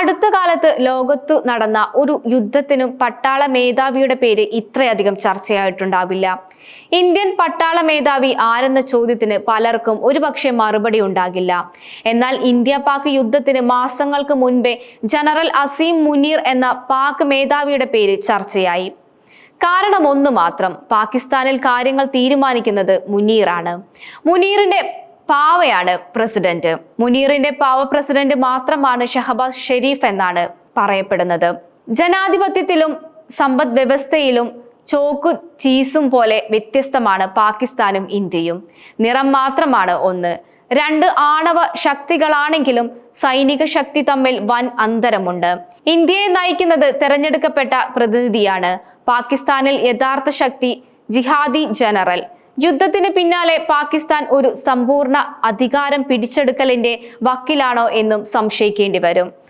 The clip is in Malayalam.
അടുത്ത കാലത്ത് ലോകത്തു നടന്ന ഒരു യുദ്ധത്തിനും പട്ടാള മേധാവിയുടെ പേര് ഇത്രയധികം ചർച്ചയായിട്ടുണ്ടാവില്ല. ഇന്ത്യൻ പട്ടാള മേധാവി ആരെന്ന ചോദ്യത്തിന് പലർക്കും ഒരുപക്ഷെ മറുപടി ഉണ്ടാകില്ല. എന്നാൽ ഇന്ത്യ പാക് യുദ്ധത്തിന് മാസങ്ങൾക്ക് മുൻപേ ജനറൽ അസീം മുനീർ എന്ന പാക് മേധാവിയുടെ പേര് ചർച്ചയായി. കാരണം ഒന്ന് മാത്രം പാകിസ്ഥാനിൽ കാര്യങ്ങൾ തീരുമാനിക്കുന്നത് മുനീറാണ്. മുനീറിന്റെ പാവയാണ് പ്രസിഡന്റ്. മുനീറിന്റെ പാവ പ്രസിഡന്റ് മാത്രമാണ് ഷഹബാസ് ഷെരീഫ് എന്നാണ് പറയപ്പെടുന്നത്. ജനാധിപത്യത്തിലും സമ്പദ് വ്യവസ്ഥയിലും ചോക്കും ചീസും പോലെ വ്യത്യസ്തമാണ് പാകിസ്ഥാനും ഇന്ത്യയും. നിറം മാത്രമാണ് ഒന്ന്. രണ്ട് ആണവ ശക്തികളാണെങ്കിലും സൈനിക ശക്തി തമ്മിൽ വൻ അന്തരമുണ്ട്. ഇന്ത്യയെ നയിക്കുന്നത് തെരഞ്ഞെടുക്കപ്പെട്ട പ്രതിനിധിയാണ്. പാകിസ്ഥാനിൽ യഥാർത്ഥ ശക്തി ജിഹാദി ജനറൽ. യുദ്ധത്തിന് പിന്നാലെ പാകിസ്ഥാൻ ഒരു സമ്പൂർണ അധികാരം പിടിച്ചെടുക്കലിന്റെ വക്കിലാണോ എന്നും സംശയിക്കേണ്ടി വരും.